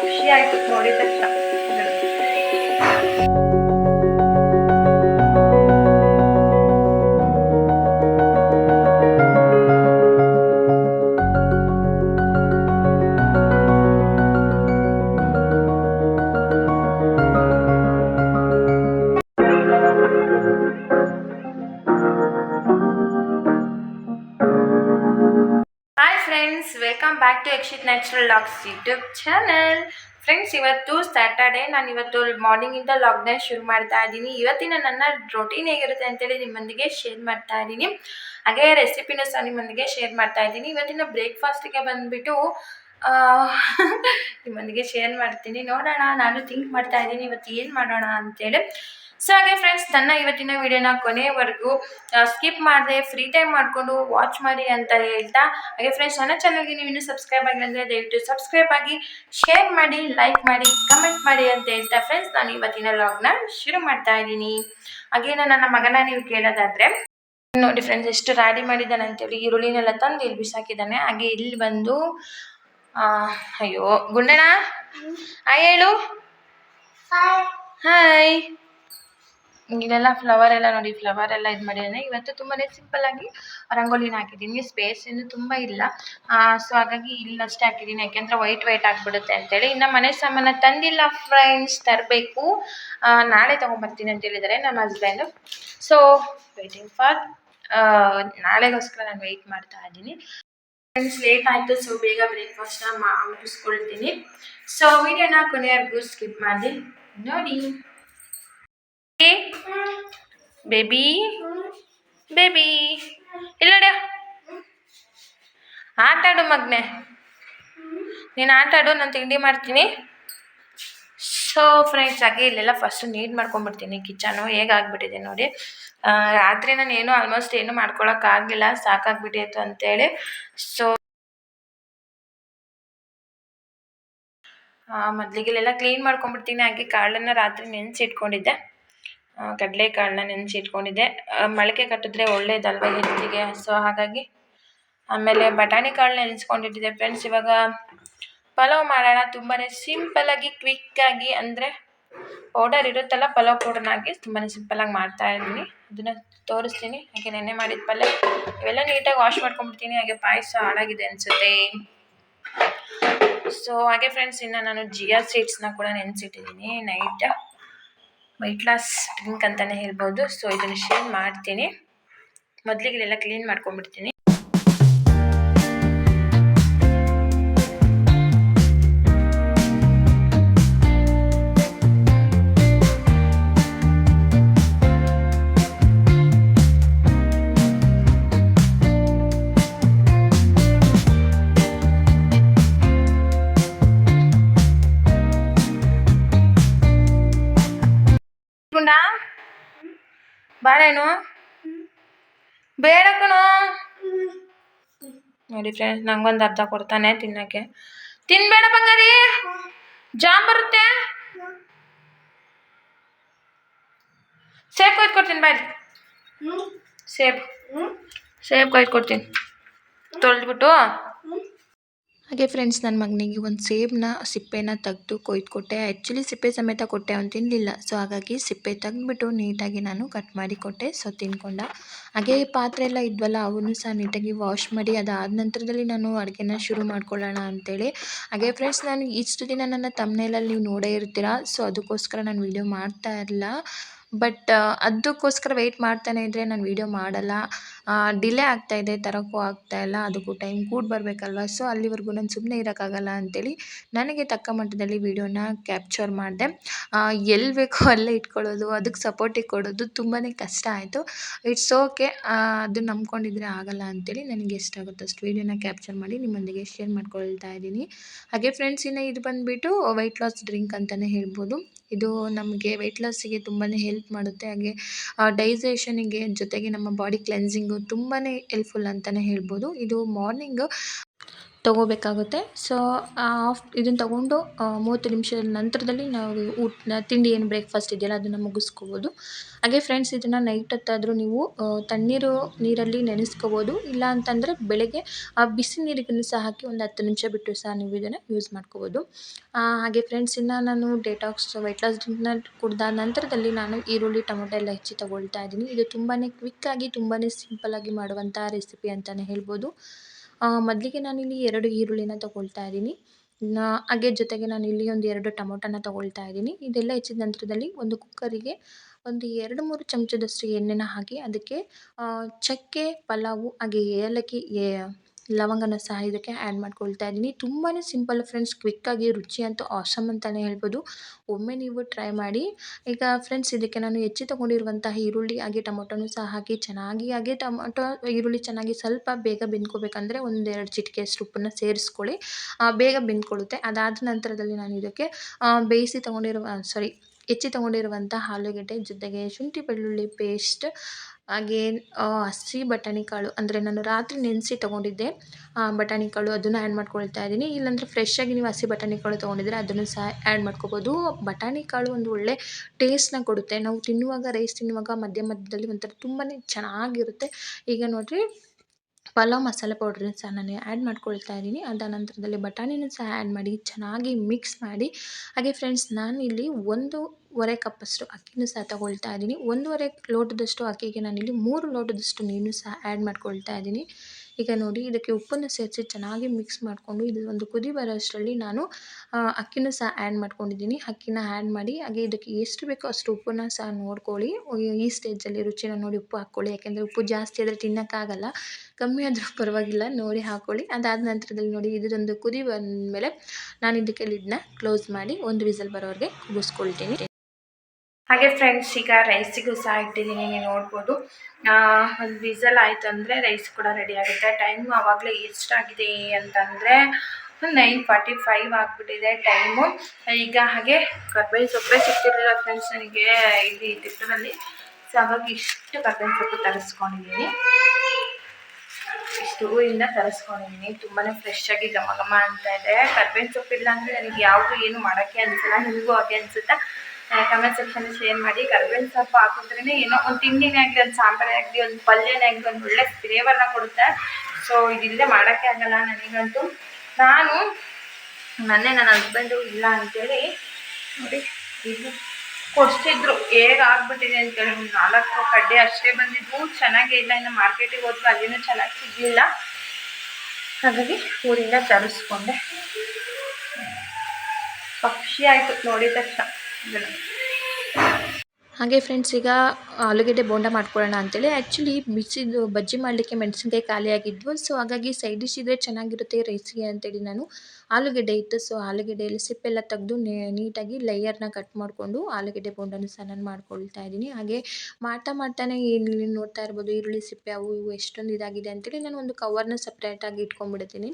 ಖುಷಿ ಆಯ್ತು ನೋಡಿದ ತಕ್ಷಣ back to Yakshith natural logs YouTube channel friends ಇವತ್ತು ಸ್ಯಾಟರ್ಡೆ ನಾನು ಇವತ್ತು ಮಾರ್ನಿಂಗಿಂದ ಲಾಕ್ಡೌನ್ ಶುರು ಮಾಡ್ತಾ ಇದ್ದೀನಿ. ಇವತ್ತಿನ ನನ್ನ ರೊಟೀನ್ ಹೇಗಿರುತ್ತೆ ಅಂತೇಳಿ ನಿಮ್ಮೊಂದಿಗೆ ಶೇರ್ ಮಾಡ್ತಾ ಇದ್ದೀನಿ. ಹಾಗೆ ರೆಸಿಪಿನೂ ಸಹ ನಿಮ್ಮೊಂದಿಗೆ ಶೇರ್ ಮಾಡ್ತಾ ಇದ್ದೀನಿ. ಇವತ್ತಿನ ಬ್ರೇಕ್ಫಾಸ್ಟಿಗೆ ಬಂದುಬಿಟ್ಟು ನಿಮ್ಮೊಂದಿಗೆ ಶೇರ್ ಮಾಡ್ತೀನಿ. ನೋಡೋಣ, ನಾನು ಥಿಂಕ್ ಮಾಡ್ತಾ ಇದ್ದೀನಿ. ಇವತ್ತು ಏನು ಮಾಡೋಣ ಅಂತೇಳಿ. ಸೊ ಹಾಗೆ ಫ್ರೆಂಡ್ಸ್ ನನ್ನ ಇವತ್ತಿನ ವಿಡಿಯೋನ ಕೊನೆಯವರೆಗೂ ಸ್ಕಿಪ್ ಮಾಡಿದೆ ಫ್ರೀ ಟೈಮ್ ಮಾಡಿಕೊಂಡು ವಾಚ್ ಮಾಡಿ ಅಂತ ಹೇಳ್ತಾ ಹಾಗೆ ಫ್ರೆಂಡ್ಸ್ ನನ್ನ ಚಾನಲ್ಗೆ ನೀವು ಇನ್ನೂ ಸಬ್ಸ್ಕ್ರೈಬ್ ಆಗಿಲ್ಲ ಅಂದರೆ ದಯವಿಟ್ಟು ಸಬ್ಸ್ಕ್ರೈಬ್ ಆಗಿ ಶೇರ್ ಮಾಡಿ ಲೈಕ್ ಮಾಡಿ ಕಮೆಂಟ್ ಮಾಡಿ ಅಂತ ಹೇಳ್ತಾ ಫ್ರೆಂಡ್ಸ್ ನಾನು ಇವತ್ತಿನ ಲಾಗ್ನ ಶುರು ಮಾಡ್ತಾ ಇದ್ದೀನಿ. ಹಾಗೇನು ನನ್ನ ಮಗನ ನೀವು ಕೇಳೋದಾದರೆ ನೋಡಿ ಫ್ರೆಂಡ್ಸ್ ಎಷ್ಟು ರಾಡಿ ಮಾಡಿದ್ದಾನೆ ಅಂತೇಳಿ ಈರುಳ್ಳಿನೆಲ್ಲ ತಂದು ಇಲ್ಲಿ ಬಿಸಾಕಿದ್ದಾನೆ. ಹಾಗೆ ಇಲ್ಲಿ ಬಂದು ಅಯ್ಯೋ ಗುಂಡಣ್ಣ ಹಾಯ್ ಹೇಳು. ಹಾಯ್ ಇಲ್ಲೆಲ್ಲ ಫ್ಲವರ್ ಎಲ್ಲ ನೋಡಿ ಫ್ಲವರ್ ಎಲ್ಲ ಇದು ಮಾಡಿದಾನೆ ಇವತ್ತು ತುಂಬಾ ಸಿಂಪಲ್ ಆಗಿ ರಂಗೋಲಿನ ಹಾಕಿದ್ದೀನಿ. ಸ್ಪೇಸ್ ಇನ್ನು ತುಂಬಾ ಇಲ್ಲ. ಸೊ ಹಾಗಾಗಿ ಇಲ್ಲಷ್ಟೇ ಹಾಕಿದ್ದೀನಿ. ಯಾಕೆಂದ್ರೆ ವೈಟ್ ವೈಟ್ ಆಗಿಬಿಡುತ್ತೆ ಅಂತೇಳಿ. ಇನ್ನು ಮನೆ ಸಾಮಾನ ತಂದಿಲ್ಲ ಫ್ರೆಂಡ್ಸ್ ತರಬೇಕು. ನಾಳೆ ತೊಗೊಂಬರ್ತೀನಿ ಅಂತ ಹೇಳಿದರೆ ನಮ್ಮ ಹಸ್ಬೆಂಡು ಸೊ ವೇಟಿಂಗ್ ಫಾರ್ ನಾಳೆಗೋಸ್ಕರ ನಾನು ವೆಯ್ಟ್ ಮಾಡ್ತಾ ಇದ್ದೀನಿ. ಫ್ರೆಂಡ್ಸ್ ಲೇಟ್ ಆಯಿತು ಸೊ ಬೇಗ ಬ್ರೇಕ್ಫಾಸ್ಟ್ನ ಮಾ ಮುಗಿಸ್ಕೊಳ್ತೀನಿ. ಸೊ ವಿಡಿಯೋನ ಕೊನೆಯವರೆಗೂ ಸ್ಕಿಪ್ ಮಾಡಿ. ನೋಡಿ. ಬೇಬಿ ಬೇಬಿ ಇಲ್ಲ ಆಟಾಡು ಮಗ್ನೆ. ನೀನು ಆಟಾಡು ನಾನು ತಿಂಡಿ ಮಾಡ್ತೀನಿ. ಸೊ ಫ್ರೆಂಡ್ಸ್ ಹಾಗೆ ಇಲ್ಲೆಲ್ಲ ಫಸ್ಟು ನೀಟ್ ಮಾಡ್ಕೊಂಡ್ಬಿಡ್ತೀನಿ. ಕಿಚನು ಹೇಗಾಗ್ಬಿಟ್ಟಿದೆ ನೋಡಿ. ರಾತ್ರಿ ನಾನು ಏನು ಆಲ್ಮೋಸ್ಟ್ ಏನು ಮಾಡ್ಕೊಳಕ್ಕಾಗಲಿಲ್ಲ ಸಾಕಾಗ್ಬಿಟ್ಟಿತ್ತು ಅಂತೇಳಿ. ಸೊ ಮೊದಲಿಗೆಲ್ಲ ಕ್ಲೀನ್ ಮಾಡ್ಕೊಂಡ್ಬಿಡ್ತೀನಿ. ಹಾಗೆ ಕಾಳನ್ನು ರಾತ್ರಿ ನೆನೆಸಿಟ್ಕೊಂಡಿದ್ದೆ. ಕಡಲೆಕಾಳನ್ನ ನೆನೆಸಿಟ್ಕೊಂಡಿದ್ದೆ. ಮೊಳಕೆ ಕಟ್ಟಿದ್ರೆ ಒಳ್ಳೇದಲ್ವ ಹೆಲ್ತಿಗೆ ಸೊ ಹಾಗಾಗಿ ಆಮೇಲೆ ಬಟಾಣಿ ಕಾಳು ನೆನೆಸ್ಕೊಂಡಿಟ್ಟಿದ್ದೆ ಫ್ರೆಂಡ್ಸ್ ಇವಾಗ ಪಲಾವ್ ಮಾಡೋಣ. ತುಂಬಾ ಸಿಂಪಲಾಗಿ ಕ್ವಿಕ್ಕಾಗಿ ಅಂದರೆ ಪೌಡರ್ ಇರುತ್ತಲ್ಲ, ಪಲಾವ್ ಪೌಡರ್ನ ಹಾಕಿ ತುಂಬಾ ಸಿಂಪಲಾಗಿ ಮಾಡ್ತಾ ಇದ್ದೀನಿ. ಅದನ್ನು ತೋರಿಸ್ತೀನಿ. ಹಾಗೆ ನೆನ್ನೆ ಮಾಡಿದ ಪಲ್ಯ. ಇವೆಲ್ಲ ನೀಟಾಗಿ ವಾಶ್ ಮಾಡ್ಕೊಂಡ್ಬಿಡ್ತೀನಿ. ಹಾಗೆ ಪಾಯಸ ಹಾಳಾಗಿದೆ ಅನಿಸುತ್ತೆ. ಸೊ ಹಾಗೆ ಫ್ರೆಂಡ್ಸ್ ಇನ್ನು ನಾನು ಜಿಯಾ ಸೀಡ್ಸ್ನ ಕೂಡ ನೆನೆಸಿಟ್ಟಿದ್ದೀನಿ. ನೈಟ್ ವೈಟ್ ಲಾಸ್ ಡ್ರಿಂಕ್ ಅಂತಲೇ ಹೇಳ್ಬೋದು. ಸೊ ಇದನ್ನು ಶೇರ್ ಮಾಡ್ತೀನಿ. ಮೊದಲಿಗೆ ಇದೆಲ್ಲ ಕ್ಲೀನ್ ಮಾಡ್ಕೊಂಡ್ಬಿಡ್ತೀನಿ. ಬಾಳೆನು ಬೇಡ ಕಣೋ. ನೋಡಿ ಫ್ರೆಂಡ್ಸ್ ನಂಗೊಂದು ಅರ್ಧ ಕೊಡ್ತಾನೆ ತಿನ್ನಕ್ಕೆ. ತಿನ್ಬೇಡ ಬಂಗಾರಿ. ಜಾಮ್ ಬರುತ್ತೆ. ಸೇಬ್ ಕೊಯ್ದು ಬಾಯ್. ಸೇಬ್. ಸೇಬ್ ಕೊಯ್ದು ಕೊಡ್ತೀನಿ ತೊಳೆದ್ಬಿಟ್ಟು. ಹಾಗೆ ಫ್ರೆಂಡ್ಸ್ ನನ್ನ ಮಗನಿಗೆ ಒಂದು ಸೇಬನ್ನ ಸಿಪ್ಪೆನ ತೆಗೆದು ಕೊಯ್ದು ಕೊಟ್ಟೆ. ಆ್ಯಕ್ಚುಲಿ ಸಿಪ್ಪೆ ಸಮೇತ ಕೊಟ್ಟೆ, ಅವ್ನು ತಿನ್ನಲಿಲ್ಲ ಸೊ ಹಾಗಾಗಿ ಸಿಪ್ಪೆ ತೆಗೆದ್ಬಿಟ್ಟು ನೀಟಾಗಿ ನಾನು ಕಟ್ ಮಾಡಿ ಕೊಟ್ಟೆ. ಸೊ ತಿನ್ಕೊಂಡ. ಹಾಗೆ ಪಾತ್ರೆ ಎಲ್ಲ ಇದ್ವಲ್ಲ, ಅವನ್ನೂ ಸಹ ನೀಟಾಗಿ ವಾಶ್ ಮಾಡಿ, ಅದಾದ ನಂತರದಲ್ಲಿ ನಾನು ಅಡುಗೆನ ಶುರು ಮಾಡ್ಕೊಳ್ಳೋಣ ಅಂತೇಳಿ. ಹಾಗೆ ಫ್ರೆಂಡ್ಸ್ ನಾನು ಇಷ್ಟು ದಿನ ನನ್ನ ತಮ್ಮನೇಲಲ್ಲಿ ನೀವು ನೋಡೇ ಇರ್ತೀರ? ಸೊ ಅದಕ್ಕೋಸ್ಕರ ನಾನು ವೀಡಿಯೋ ಮಾಡ್ತಾ ಇರಲಿಲ್ಲ ಬಟ್ ಅದಕ್ಕೋಸ್ಕರ ವೆಯ್ಟ್ ಮಾಡ್ತಾನೆ ಇದ್ದರೆ ನಾನು ವೀಡಿಯೋ ಮಾಡಲ್ಲ. ಡಿಲೇ ಆಗ್ತಾಯಿದೆ ತರೋಕ್ಕೂ ಆಗ್ತಾಯಿಲ್ಲ ಅದಕ್ಕೂ ಟೈಮ್ ಕೂಡ ಬರಬೇಕಲ್ವ? ಸೊ ಅಲ್ಲಿವರೆಗೂ ನಾನು ಸುಮ್ಮನೆ ಇರೋಕ್ಕಾಗಲ್ಲ ಅಂತೇಳಿ ನನಗೆ ತಕ್ಕ ಮಟ್ಟದಲ್ಲಿ ವೀಡಿಯೋನ ಕ್ಯಾಪ್ಚರ್ ಮಾಡಿದೆ. ಎಲ್ಲಿ ಬೇಕೋ ಅಲ್ಲೇ ಇಟ್ಕೊಳ್ಳೋದು, ಅದಕ್ಕೆ ಸಪೋರ್ಟಿಗೆ ಕೊಡೋದು ತುಂಬಾ ಕಷ್ಟ ಆಯಿತು. ಇಟ್ಸ್ ಓಕೆ ಅದು ನಂಬ್ಕೊಂಡಿದ್ರೆ ಆಗಲ್ಲ ಅಂತೇಳಿ ನನಗೆ ಎಷ್ಟಾಗುತ್ತೋ ಅಷ್ಟು ವೀಡಿಯೋನ ಕ್ಯಾಪ್ಚರ್ ಮಾಡಿ ನಿಮ್ಮೊಂದಿಗೆ ಶೇರ್ ಮಾಡ್ಕೊಳ್ತಾ ಇದ್ದೀನಿ. ಹಾಗೆ ಫ್ರೆಂಡ್ಸ್ ಇನ್ನು ಇದು ಬಂದುಬಿಟ್ಟು ವೆಯ್ಟ್ ಲಾಸ್ ಡ್ರಿಂಕ್ ಅಂತಲೇ ಹೇಳ್ಬೋದು. ಇದು ನಮಗೆ ವೆಯ್ಟ್ ಲಾಸಿಗೆ ತುಂಬಾ ಹೆಲ್ಪ್ ಮಾಡುತ್ತೆ. ಹಾಗೆ ಡೈಜೆಷನಿಗೆ ಜೊತೆಗೆ ನಮ್ಮ ಬಾಡಿ ಕ್ಲೆನ್ಸಿಂಗು ತುಂಬಾ ಹೆಲ್ಪ್ಫುಲ್ ಅಂತಲೇ ಹೇಳ್ಬೋದು. ಇದು ಮಾರ್ನಿಂಗು ತೊಗೋಬೇಕಾಗುತ್ತೆ. ಸೊ ಆಫ್ ಇದನ್ನು ತೊಗೊಂಡು ಮೂವತ್ತು ನಿಮಿಷದ ನಂತರದಲ್ಲಿ ನಾವು ಊಟ ತಿಂಡಿ ಏನು ಬ್ರೇಕ್ಫಾಸ್ಟ್ ಇದೆಯಲ್ಲ ಅದನ್ನು ಮುಗಿಸ್ಕೋಬೋದು. ಹಾಗೆ ಫ್ರೆಂಡ್ಸ್ ಇದನ್ನು ನೈಟ್ ಹೊತ್ತಾದರೂ ನೀವು ತಣ್ಣೀರು ನೀರಲ್ಲಿ ನೆನೆಸ್ಕೋಬೋದು. ಇಲ್ಲ ಅಂತಂದರೆ ಬೆಳಗ್ಗೆ ಆ ಬಿಸಿ ನೀರಿಗೂ ಸಹ ಹಾಕಿ ಒಂದು ಹತ್ತು ನಿಮಿಷ ಬಿಟ್ಟು ಸಹ ನೀವು ಇದನ್ನು ಯೂಸ್ ಮಾಡ್ಕೋಬೋದು. ಹಾಗೆ ಫ್ರೆಂಡ್ಸ್ ಇನ್ನು ನಾನು ಡೇಟಾಕ್ಸ್ ವೆಯ್ಟ್ ಲಾಸ್ ಡ್ರಿಂಕ್ನ ಕುಡಿದ ನಂತರದಲ್ಲಿ ನಾನು ಈರುಳ್ಳಿ, ಟೊಮೊಟೊ ಎಲ್ಲ ಹೆಚ್ಚಿ ತಗೊಳ್ತಾ ಇದ್ದೀನಿ. ಇದು ತುಂಬಾ ಕ್ವಿಕ್ಕಾಗಿ ತುಂಬಾ ಸಿಂಪಲ್ಲಾಗಿ ಮಾಡುವಂಥ ರೆಸಿಪಿ ಅಂತಲೇ ಹೇಳ್ಬೋದು. ಮೊದಲಿಗೆ ನಾನಿಲ್ಲಿ ಎರಡು ಈರುಳ್ಳಿನ ತೊಗೊಳ್ತಾ ಇದ್ದೀನಿ. ಹಾಗೆ ಜೊತೆಗೆ ನಾನು ಇಲ್ಲಿ ಒಂದು ಎರಡು ಟೊಮೊಟೊನ ತೊಗೊಳ್ತಾ ಇದ್ದೀನಿ. ಇದೆಲ್ಲ ಹೆಚ್ಚಿದ ನಂತರದಲ್ಲಿ ಒಂದು ಕುಕ್ಕರಿಗೆ ಒಂದು ಎರಡು ಮೂರು ಚಮಚದಷ್ಟು ಎಣ್ಣೆನ ಹಾಕಿ ಅದಕ್ಕೆ ಚಕ್ಕೆ, ಪಲಾವು, ಹಾಗೆ ಏಲಕ್ಕಿ ಲವಂಗನ ಸಹ ಇದಕ್ಕೆ ಆ್ಯಡ್ ಮಾಡ್ಕೊಳ್ತಾ ಇದ್ದೀನಿ. ತುಂಬಾ ಸಿಂಪಲ್ ಫ್ರೆಂಡ್ಸ್ ಕ್ವಿಕ್ಕಾಗಿ ರುಚಿ ಅಂತೂ ಆಸಮ್ ಅಂತಲೇ ಹೇಳ್ಬೋದು. ಒಮ್ಮೆ ನೀವು ಟ್ರೈ ಮಾಡಿ. ಈಗ ಫ್ರೆಂಡ್ಸ್ ಇದಕ್ಕೆ ನಾನು ಹೆಚ್ಚಿ ತೊಗೊಂಡಿರುವಂತಹ ಈರುಳ್ಳಿ, ಹಾಗೆ ಟೊಮೊಟೊನೂ ಸಹ ಹಾಕಿ ಚೆನ್ನಾಗಿ, ಹಾಗೆ ಟೊಮೊಟೊ, ಈರುಳ್ಳಿ ಚೆನ್ನಾಗಿ ಸ್ವಲ್ಪ ಬೇಗ ಬೆಂದ್ಕೋಬೇಕಂದ್ರೆ ಒಂದೆರಡು ಚಿಟಿಕೆಯಷ್ಟು ಉಪ್ಪನ್ನು ಸೇರಿಸ್ಕೊಳ್ಳಿ. ಬೇಗ ಬೆಂದ್ಕೊಳ್ಳುತ್ತೆ. ಅದಾದ ನಂತರದಲ್ಲಿ ನಾನು ಇದಕ್ಕೆ ಬೇಯಿಸಿ ತೊಗೊಂಡಿರುವ ಸಾರಿ ಹೆಚ್ಚಿ ತೊಗೊಂಡಿರುವಂಥ ಆಲೂಗೆಡ್ಡೆ ಜೊತೆಗೆ ಶುಂಠಿ ಬೆಳ್ಳುಳ್ಳಿ ಪೇಸ್ಟ್ ಹಾಗೇ ಹಸಿ ಬಟಾಣಿ ಕಾಳು ಅಂದರೆ ನಾನು ರಾತ್ರಿ ನೆನೆಸಿ ತೊಗೊಂಡಿದ್ದೆ. ಬಟಾಣಿ ಕಾಳು ಅದನ್ನು ಆ್ಯಡ್ ಮಾಡ್ಕೊಳ್ತಾ ಇದ್ದೀನಿ. ಇಲ್ಲಾಂದರೆ ಫ್ರೆಶ್ಶಾಗಿ ನೀವು ಹಸಿ ಬಟಾಣಿ ಕಾಳು ತೊಗೊಂಡಿದ್ರೆ ಅದನ್ನು ಸಹ ಆ್ಯಡ್ ಮಾಡ್ಕೋಬೋದು. ಬಟಾಣಿ ಕಾಳು ಒಂದು ಒಳ್ಳೆ ಟೇಸ್ಟ್ನ ಕೊಡುತ್ತೆ. ನಾವು ತಿನ್ನುವಾಗ ರೈಸ್ ತಿನ್ನುವಾಗ ಮಧ್ಯ ಮಧ್ಯದಲ್ಲಿ ಒಂಥರ ತುಂಬಾ ಚೆನ್ನಾಗಿರುತ್ತೆ. ಈಗ ನೋಡಿರಿ ಪಲಾವ್ ಮಸಾಲೆ ಪೌಡ್ರನ್ನ ಸಹ ನಾನು ಆ್ಯಡ್ ಮಾಡ್ಕೊಳ್ತಾ ಇದ್ದೀನಿ. ಅದಾದ ನಂತರದಲ್ಲಿ ಬಟಾಣಿನೂ ಸಹ ಆ್ಯಡ್ ಮಾಡಿ ಚೆನ್ನಾಗಿ ಮಿಕ್ಸ್ ಮಾಡಿ. ಹಾಗೆ ಫ್ರೆಂಡ್ಸ್ ನಾನು ಇಲ್ಲಿ ಒಂದೂವರೆ ಕಪ್ಪಷ್ಟು ಅಕ್ಕಿನೂ ಸಹ ತಗೊಳ್ತಾ ಇದ್ದೀನಿ. ಒಂದೂವರೆ ಲೋಟದಷ್ಟು ಅಕ್ಕಿಗೆ ನಾನಿಲ್ಲಿ ಮೂರು ಲೋಟದಷ್ಟು ನೀರು ಸಹ ಆ್ಯಡ್ ಮಾಡ್ಕೊಳ್ತಾ ಇದ್ದೀನಿ. ಈಗ ನೋಡಿ, ಇದಕ್ಕೆ ಉಪ್ಪನ್ನು ಸೇರಿಸಿ ಚೆನ್ನಾಗಿ ಮಿಕ್ಸ್ ಮಾಡಿಕೊಂಡು, ಇದು ಒಂದು ಕುದಿ ಬರೋ ಅಷ್ಟರಲ್ಲಿ ನಾನು ಅಕ್ಕಿನೂ ಸಹ ಆ್ಯಡ್ ಮಾಡ್ಕೊಂಡಿದ್ದೀನಿ. ಅಕ್ಕಿನ ಆ್ಯಡ್ ಮಾಡಿ, ಹಾಗೆ ಇದಕ್ಕೆ ಎಷ್ಟು ಬೇಕೋ ಅಷ್ಟು ಉಪ್ಪನ್ನು ಸಹ ನೋಡ್ಕೊಳ್ಳಿ. ಈ ಸ್ಟೇಜಲ್ಲಿ ರುಚಿನ ನೋಡಿ ಉಪ್ಪು ಹಾಕ್ಕೊಳ್ಳಿ. ಯಾಕೆಂದರೆ ಉಪ್ಪು ಜಾಸ್ತಿ ಆದರೆ ತಿನ್ನೋಕ್ಕಾಗಲ್ಲ. ಕಮ್ಮಿ ಆದರೂ ಪರವಾಗಿಲ್ಲ, ನೋಡಿ ಹಾಕ್ಕೊಳ್ಳಿ. ಅದಾದ ನಂತರದಲ್ಲಿ ನೋಡಿ ಇದೊಂದು ಕುದಿ ಬಂದಮೇಲೆ ನಾನು ಇದಕ್ಕೆ ಲಿಡ್ನ ಕ್ಲೋಸ್ ಮಾಡಿ, ಒಂದು ವಿಸಲ್ ಬರೋರಿಗೆ ಕೂಗಿಸ್ಕೊಳ್ತೀನಿ ಹಾಗೆ ಫ್ರೆಂಡ್ಸ್ ಈಗ ರೈಸಿಗೂ ಸಹ ಇಟ್ಟಿದ್ದೀನಿ ನೀವು ನೋಡ್ಬೋದು. ಒಂದು ವಿಸಲ್ ಆಯಿತು ಅಂದರೆ ರೈಸ್ ಕೂಡ ರೆಡಿ ಆಗುತ್ತೆ. ಟೈಮು ಆವಾಗಲೇ ಎಷ್ಟಾಗಿದೆ ಅಂತಂದರೆ ನೈನ್ ಫಾರ್ಟಿ ಫೈವ್ ಆಗಿಬಿಟ್ಟಿದೆ ಟೈಮು ಈಗ ಹಾಗೆ ಕರ್ಬೇವಿನ ಸೊಪ್ಪೇ ಸಿಕ್ತಿರಲಿಲ್ಲ ಫ್ರೆಂಡ್ಸ್ ನನಗೆ, ಇಲ್ಲಿ ತಿಪ್ಪದಲ್ಲಿ. ಸೊ ಅವಾಗ ಇಷ್ಟು ಕರ್ಬೇವಿನ ಸೊಪ್ಪು ತರಿಸ್ಕೊಂಡಿದ್ದೀನಿ ಇಷ್ಟು ಹೂವಿಂದ ತರಿಸ್ಕೊಂಡಿದ್ದೀನಿ ತುಂಬಾ ಫ್ರೆಶ್ ಆಗಿ ಘಮ ಘಮ ಅಂತ ಇದೆ. ಕರ್ಬೇವಿನ ಸೊಪ್ಪು ಇಲ್ಲ ಅಂದರೆ ನನಗೆ ಯಾವುದು ಏನು ಮಾಡೋಕ್ಕೆ ಅನಿಸಲ್ಲ, ನಿಮಗೂ ಹಾಗೆ ಅನಿಸುತ್ತಾ? ಕಮೆಂಟ್ ಸೆಕ್ಷನ್ ಶೇರ್ ಮಾಡಿ ಕರ್ಬೇವಿನ ಸೊಪ್ಪು ಹಾಕಿದ್ರೇ ಏನೋ ಒಂದು ತಿಂಡಿನೇ ಆಗಲಿ, ಒಂದು ಸಾಂಬಾರೇ ಆಗಲಿ, ಒಂದು ಪಲ್ಯನೇ ಆಗಲಿ, ಒಂದು ಒಳ್ಳೆ ಫ್ಲೇವರ್ನ ಕೊಡುತ್ತೆ. ಸೊ ಇದಿಲ್ಲದೆ ಮಾಡೋಕ್ಕೆ ಆಗಲ್ಲ ನನಗಂತೂ. ನಾನು, ಮೊನ್ನೆ ನನ್ನ ಹಸ್ಬೆಂಡು ಇಲ್ಲ ಅಂತೇಳಿ, ನೋಡಿ, ಇದು ಕೊಡಿಸಿದ್ರು. ಹೇಗೆ ಆಗ್ಬಿಟ್ಟಿದೆ ಅಂತೇಳಿ, ಒಂದು ನಾಲ್ಕು ಕಡ್ಡೆ ಅಷ್ಟೇ ಬಂದಿದ್ವು. ಚೆನ್ನಾಗೇ ಇಲ್ಲ, ಇನ್ನು ಮಾರ್ಕೆಟಿಗೆ ಹೋದ್ರು ಅಲ್ಲಿನೂ ಚೆನ್ನಾಗಿ ಸಿಗಲಿಲ್ಲ. ಹಾಗಾಗಿ ಊರಿಂದ ತರಿಸ್ಕೊಂಡೆ. ಪಕ್ಷಿ ಆಯಿತು, ನೋಡಿದ ತಕ್ಷಣ. 死了 ಹಾಗೆ ಫ್ರೆಂಡ್ಸ್ ಈಗ ಆಲೂಗಡ್ಡೆ ಬೋಂಡ ಮಾಡ್ಕೊಳ್ಳೋಣ ಅಂತೇಳಿ. ಆ್ಯಕ್ಚುಲಿ ಮಿಕ್ಸಿದು ಬಜ್ಜಿ ಮಾಡಲಿಕ್ಕೆ ಮೆಣಸಿನ್ಕಾಯಿ ಖಾಲಿಯಾಗಿದ್ವು. ಸೊ ಹಾಗಾಗಿ ಸೈಡ್ ಡಿಶ್ ಇದ್ದರೆ ಚೆನ್ನಾಗಿರುತ್ತೆ ರೈಸ್ಗೆ ಅಂತೇಳಿ ನಾನು ಆಲೂಗಡ್ಡೆ ಇತ್ತು. ಸೊ ಆಲೂಗಡ್ಡೆಯಲ್ಲಿ ಸಿಪ್ಪೆಲ್ಲ ತೆಗೆದು ನೀಟಾಗಿ ಲೇಯರ್ನ ಕಟ್ ಮಾಡಿಕೊಂಡು ಆಲೂಗಡ್ಡೆ ಬೋಂಡನ ಸಹ ನಾನು ಮಾಡ್ಕೊಳ್ತಾ ಇದ್ದೀನಿ. ಹಾಗೆ ಮಾಡ್ತಾ ಮಾಡ್ತಾನೆ ಇಲ್ಲಿ ನೋಡ್ತಾ ಇರ್ಬೋದು ಈರುಳ್ಳಿ, ಸಿಪ್ಪೆ ಅವು ಇವು ಎಷ್ಟೊಂದು ಇದಾಗಿದೆ ಅಂತೇಳಿ ನಾನು ಒಂದು ಕವರ್ನ ಸಪ್ರೇಟಾಗಿ ಇಟ್ಕೊಂಡ್ಬಿಡ್ತೀನಿ.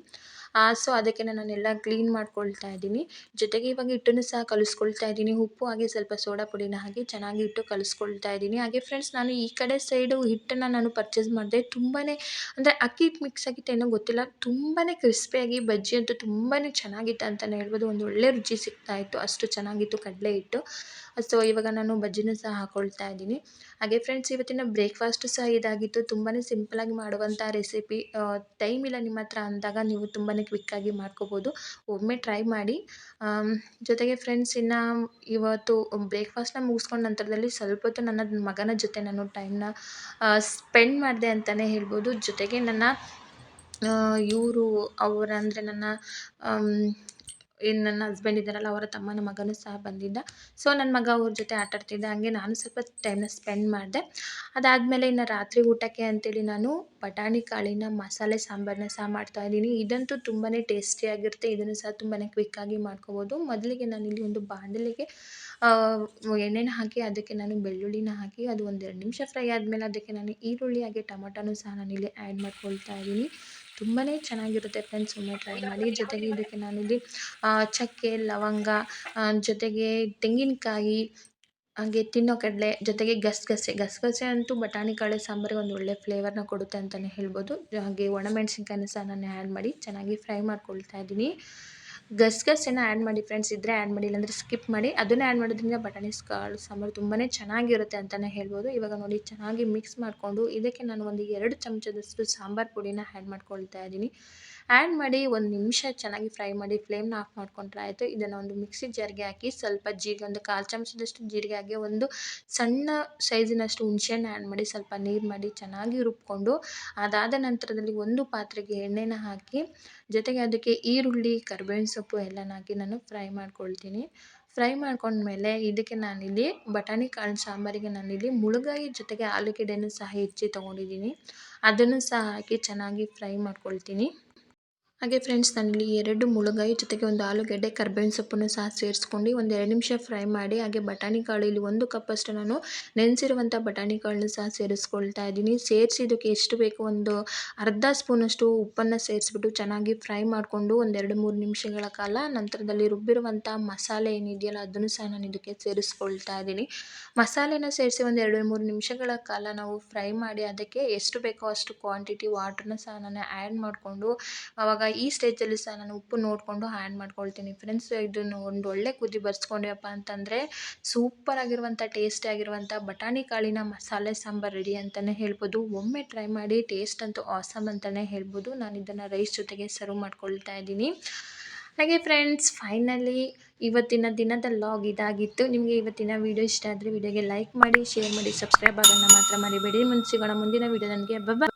ಸೊ ಅದಕ್ಕೆ ನಾನೆಲ್ಲ ಕ್ಲೀನ್ ಮಾಡ್ಕೊಳ್ತಾ ಇದ್ದೀನಿ. ಜೊತೆಗೆ ಇವಾಗ ಹಿಟ್ಟನ್ನು ಸಹ ಕಲಿಸ್ಕೊಳ್ತಾ ಇದ್ದೀನಿ. ಉಪ್ಪು ಹಾಗೆ ಸ್ವಲ್ಪ ಸೋಡಾ ಪುಡಿನ ಹಾಗೆ ಚೆನ್ನಾಗಿ ಇಟ್ಟು ಕಲಿಸ್ಕೊಳ್ತಾ ಇದ್ದೀನಿ. ಹಾಗೆ ಫ್ರೆಂಡ್ಸ್ ನಾನು ಈ ಕಡೆ ಸೈಡು ಹಿಟ್ಟನ್ನು ನಾನು ಪರ್ಚೇಸ್ ಮಾಡಿದೆ. ತುಂಬಾ ಅಂದರೆ ಅಕ್ಕಿ ಹಿಟ್ಟು ಮಿಕ್ಸ್ ಆಗಿತ್ತು ಏನೋ ಗೊತ್ತಿಲ್ಲ. ತುಂಬಾ ಕ್ರಿಸ್ಪಿಯಾಗಿ ಬಜ್ಜಿ ಅಂತೂ ತುಂಬಾ ಚೆನ್ನಾಗಿತ್ತು ಅಂತಲೇ ಹೇಳ್ಬೋದು. ಒಂದು ಒಳ್ಳೆ ರುಚಿ ಸಿಗ್ತಾ ಇತ್ತು. ಅಷ್ಟು ಚೆನ್ನಾಗಿತ್ತು ಕಡಲೆ ಹಿಟ್ಟು. ಸೊ ಇವಾಗ ನಾನು ಬಜ್ಜಿನೂ ಸಹ ಹಾಕ್ಕೊಳ್ತಾ ಇದ್ದೀನಿ. ಹಾಗೆ ಫ್ರೆಂಡ್ಸ್ ಇವತ್ತಿನ ಬ್ರೇಕ್ಫಾಸ್ಟು ಸಹ ಇದಾಗಿತ್ತು. ತುಂಬಾ ಸಿಂಪಲಾಗಿ ಮಾಡುವಂಥ ರೆಸಿಪಿ ಟೈಮ್ ಇಲ್ಲ ನಿಮ್ಮ ಹತ್ರ ಅಂದಾಗ ನೀವು ತುಂಬಾ ಕ್ವಿಕ್ಕಾಗಿ ಮಾಡ್ಕೋಬೋದು. ಒಮ್ಮೆ ಟ್ರೈ ಮಾಡಿ. ಜೊತೆಗೆ ಫ್ರೆಂಡ್ಸ್ ಇನ್ನು ಇವತ್ತು ಬ್ರೇಕ್ಫಾಸ್ಟ್ನ ಮುಗಿಸ್ಕೊಂಡ ನಂತರದಲ್ಲಿ ಸ್ವಲ್ಪ ಹೊತ್ತು ನನ್ನ ಮಗನ ಜೊತೆ ನಾನು ಟೈಮ್ನ ಸ್ಪೆಂಡ್ ಮಾಡಿದೆ ಅಂತಲೇ ಹೇಳ್ಬೋದು. ಜೊತೆಗೆ ನನ್ನ ಇವರು ಅವರಂದರೆ ನನ್ನ ಏನು ನನ್ನ ಹಸ್ಬೆಂಡ್ ಇದ್ದಾರಲ್ಲ, ಅವರ ತಮ್ಮನ ಮಗನೂ ಸಹ ಬಂದಿದ್ದ. ಸೊ ನನ್ನ ಮಗ ಅವ್ರ ಜೊತೆ ಆಟ ಹಾಗೆ ನಾನು ಸ್ವಲ್ಪ ಟೈಮ್ನ ಸ್ಪೆಂಡ್ ಮಾಡಿದೆ. ಅದಾದಮೇಲೆ ಇನ್ನು ರಾತ್ರಿ ಊಟಕ್ಕೆ ಅಂತೇಳಿ ನಾನು ಬಟಾಣಿ ಕಾಳಿನ ಮಸಾಲೆ ಸಾಂಬಾರನ್ನ ಸಹ ಮಾಡ್ತಾಯಿದ್ದೀನಿ ಇದಂತೂ ತುಂಬಾ ಟೇಸ್ಟಿಯಾಗಿರುತ್ತೆ ಇದನ್ನು ಸಹ ತುಂಬಾ ಕ್ವಿಕ್ಕಾಗಿ ಮಾಡ್ಕೋಬೋದು. ಮೊದಲಿಗೆ ನಾನಿಲ್ಲಿ ಒಂದು ಬಾಣಲಿಗೆ ಎಣ್ಣೆನ ಹಾಕಿ, ಅದಕ್ಕೆ ನಾನು ಬೆಳ್ಳುಳ್ಳಿನ ಹಾಕಿ, ಅದು ಒಂದೆರಡು ನಿಮಿಷ ಫ್ರೈ ಆದಮೇಲೆ ಅದಕ್ಕೆ ನಾನು ಈರುಳ್ಳಿ ಹಾಗೆ ಟೊಮೊಟೊನೂ ಸಹ ನಾನಿಲ್ಲಿ ಆ್ಯಡ್ ಮಾಡ್ಕೊಳ್ತಾ ಇದ್ದೀನಿ. ತುಂಬಾ ಚೆನ್ನಾಗಿರುತ್ತೆ ಫ್ರೆಂಡ್ಸ್ ಒಮ್ಮೆ ಟ್ರೈ ಮಾಡಿ. ಜೊತೆಗೆ ಇದಕ್ಕೆ ನಾನಿಲ್ಲಿ ಚಕ್ಕೆ, ಲವಂಗ ಜೊತೆಗೆ ತೆಂಗಿನಕಾಯಿ, ಹಾಗೆ ತಿನ್ನೋ ಕಡಲೆ, ಜೊತೆಗೆ ಗಸಗಸೆ. ಗಸಗಸೆ ಅಂತೂ ಬಟಾಣಿ ಕಾಳು ಸಾಂಬಾರಿಗೆ ಒಂದು ಒಳ್ಳೆ ಫ್ಲೇವರ್ನ ಕೊಡುತ್ತೆ ಅಂತಲೇ ಹೇಳ್ಬೋದು. ಹಾಗೆ ಒಣಮೆಣಸಿನ್ಕಾಯಿನ ಸಹ ನಾನು ಆ್ಯಡ್ ಮಾಡಿ ಚೆನ್ನಾಗಿ ಫ್ರೈ ಮಾಡ್ಕೊಳ್ತಾ ಇದ್ದೀನಿ. ಗಸಗಸೆನ ಆ್ಯಡ್ ಮಾಡಿ ಫ್ರೆಂಡ್ಸ್ ಇದ್ದರೆ ಆ್ಯಡ್ ಮಾಡಿ, ಇಲ್ಲಾಂದರೆ ಸ್ಕಿಪ್ ಮಾಡಿ, ಅದನ್ನೇ ಆ್ಯಡ್ ಮಾಡೋದ್ರಿಂದ ಬಟಾಣಿ ಕಾಳು ಸಾಂಬಾರು ತುಂಬಾ ಚೆನ್ನಾಗಿರುತ್ತೆ ಅಂತಲೇ ಹೇಳ್ಬೋದು. ಇವಾಗ ನೋಡಿ ಚೆನ್ನಾಗಿ ಮಿಕ್ಸ್ ಮಾಡಿಕೊಂಡು ಇದಕ್ಕೆ ನಾನು ಒಂದು ಎರಡು ಚಮಚದಷ್ಟು ಸಾಂಬಾರು ಪುಡಿನ ಆ್ಯಡ್ ಮಾಡ್ಕೊಳ್ತಾ ಇದ್ದೀನಿ. ಆ್ಯಡ್ ಮಾಡಿ ಒಂದು ನಿಮಿಷ ಚೆನ್ನಾಗಿ ಫ್ರೈ ಮಾಡಿ ಫ್ಲೇಮ್ನ ಆಫ್ ಮಾಡ್ಕೊಂಡ್ರೆ ಆಯಿತು. ಇದನ್ನು ಒಂದು ಮಿಕ್ಸಿ ಜಾರ್ಗೆ ಹಾಕಿ ಸ್ವಲ್ಪ ಜೀರಿಗೆ, ಒಂದು ಕಾಲು ಚಮಚದಷ್ಟು ಜೀರಿಗೆ ಹಾಕಿ ಒಂದು ಸಣ್ಣ ಸೈಜಿನಷ್ಟು ಹುಣಸೆಹಣ್ಣು ಆ್ಯಡ್ ಮಾಡಿ, ಸ್ವಲ್ಪ ನೀರು ಮಾಡಿ ಚೆನ್ನಾಗಿ ರುಬ್ಕೊಂಡು, ಅದಾದ ನಂತರದಲ್ಲಿ ಒಂದು ಪಾತ್ರೆಗೆ ಎಣ್ಣೆನ ಹಾಕಿ, ಜೊತೆಗೆ ಅದಕ್ಕೆ ಈರುಳ್ಳಿ, ಕರ್ಬೇವಿನ ಸೊಪ್ಪು ಎಲ್ಲನ ಹಾಕಿ ನಾನು ಫ್ರೈ ಮಾಡ್ಕೊಳ್ತೀನಿ. ಫ್ರೈ ಮಾಡ್ಕೊಂಡ್ಮೇಲೆ ಇದಕ್ಕೆ ನಾನಿಲ್ಲಿ ಬಟಾಣಿ, ಕಾಳು ಸಾಂಬಾರಿಗೆ ನಾನಿಲ್ಲಿ ಮುಳುಗಾಯಿ ಜೊತೆಗೆ ಆಲೂಗೆಡ್ಡೆನೂ ಸಹ ಹೆಚ್ಚಿ ತೊಗೊಂಡಿದ್ದೀನಿ. ಅದನ್ನು ಸಹ ಹಾಕಿ ಚೆನ್ನಾಗಿ ಫ್ರೈ ಮಾಡ್ಕೊಳ್ತೀನಿ. ಹಾಗೆ ಫ್ರೆಂಡ್ಸ್ ನಾನಿಲ್ಲಿ ಎರಡು ಮುಳುಗಾಯಿ ಜೊತೆಗೆ ಒಂದು ಆಲೂಗೆಡ್ಡೆ, ಕರ್ಬೇವಿನ ಸೊಪ್ಪನ್ನು ಸಹ ಸೇರಿಸ್ಕೊಂಡು ಒಂದು ಎರಡು ನಿಮಿಷ ಫ್ರೈ ಮಾಡಿ, ಹಾಗೆ ಬಟಾಣಿ ಕಾಳು ಇಲ್ಲಿ ಒಂದು ಕಪ್ಪಷ್ಟು ನಾನು ನೆನೆಸಿರುವಂಥ ಬಟಾಣಿ ಕಾಳನ್ನು ಸಹ ಸೇರಿಸ್ಕೊಳ್ತಾ ಇದ್ದೀನಿ. ಸೇರಿಸಿ ಇದಕ್ಕೆ ಎಷ್ಟು ಬೇಕು ಒಂದು ಅರ್ಧ ಸ್ಪೂನಷ್ಟು ಉಪ್ಪನ್ನು ಸೇರಿಸ್ಬಿಟ್ಟು ಚೆನ್ನಾಗಿ ಫ್ರೈ ಮಾಡಿಕೊಂಡು ಒಂದೆರಡು ಮೂರು ನಿಮಿಷಗಳ ಕಾಲ ನಂತರದಲ್ಲಿ ರುಬ್ಬಿರುವಂಥ ಮಸಾಲೆ ಏನಿದೆಯಲ್ಲ ಅದನ್ನು ಸಹ ನಾನು ಇದಕ್ಕೆ ಸೇರಿಸ್ಕೊಳ್ತಾ ಇದ್ದೀನಿ. ಮಸಾಲೆನ ಸೇರಿಸಿ ಒಂದು ಎರಡು ಮೂರು ನಿಮಿಷಗಳ ಕಾಲ ನಾವು ಫ್ರೈ ಮಾಡಿ ಅದಕ್ಕೆ ಎಷ್ಟು ಬೇಕೋ ಅಷ್ಟು ಕ್ವಾಂಟಿಟಿ ವಾಟ್ರನ್ನ ಸಹ ನಾನು ಆ್ಯಡ್ ಮಾಡಿಕೊಂಡು ಆವಾಗ ಈ ಸ್ಟೇಜಲ್ಲಿ ಸಹ ನಾನು ಉಪ್ಪು ನೋಡಿಕೊಂಡು ಆ್ಯಡ್ ಮಾಡ್ಕೊಳ್ತೀನಿ. ಫ್ರೆಂಡ್ಸ್, ಇದನ್ನು ಒಂದು ಒಳ್ಳೆ ಕುದಿ ಬರ್ಸ್ಕೊಂಡ್ವಪ್ಪ ಅಂತಂದರೆ ಸೂಪರಾಗಿರುವಂಥ ಟೇಸ್ಟಿ ಆಗಿರುವಂಥ ಬಟಾಣಿ ಕಾಳಿನ ಮಸಾಲೆ ಸಾಂಬಾರು ರೆಡಿ ಅಂತಲೇ ಹೇಳ್ಬೋದು. ಒಮ್ಮೆ ಟ್ರೈ ಮಾಡಿ, ಟೇಸ್ಟ್ ಅಂತೂ ಆಸಮ್ ಅಂತಲೇ ಹೇಳ್ಬೋದು. ನಾನು ಇದನ್ನು ರೈಸ್ ಜೊತೆಗೆ ಸರ್ವ್ ಮಾಡ್ಕೊಳ್ತಾ ಇದ್ದೀನಿ. ಹಾಗೆ ಫ್ರೆಂಡ್ಸ್, ಫೈನಲಿ ಇವತ್ತಿನ ದಿನದ ಲಾಗ್ ಇದಾಗಿತ್ತು. ನಿಮಗೆ ಇವತ್ತಿನ ವೀಡಿಯೋ ಇಷ್ಟ ಆದರೆ ವಿಡಿಯೋಗೆ ಲೈಕ್ ಮಾಡಿ, ಶೇರ್ ಮಾಡಿ, ಸಬ್ಸ್ಕ್ರೈಬ್ ಆಗೋಣ ಮಾತ್ರ ಮರಿಬೇಡಿ. ಮುಂದೆ ಮುಂದಿನ ವಿಡಿಯೋ. ನನಗೆ ಬಬ್ಬ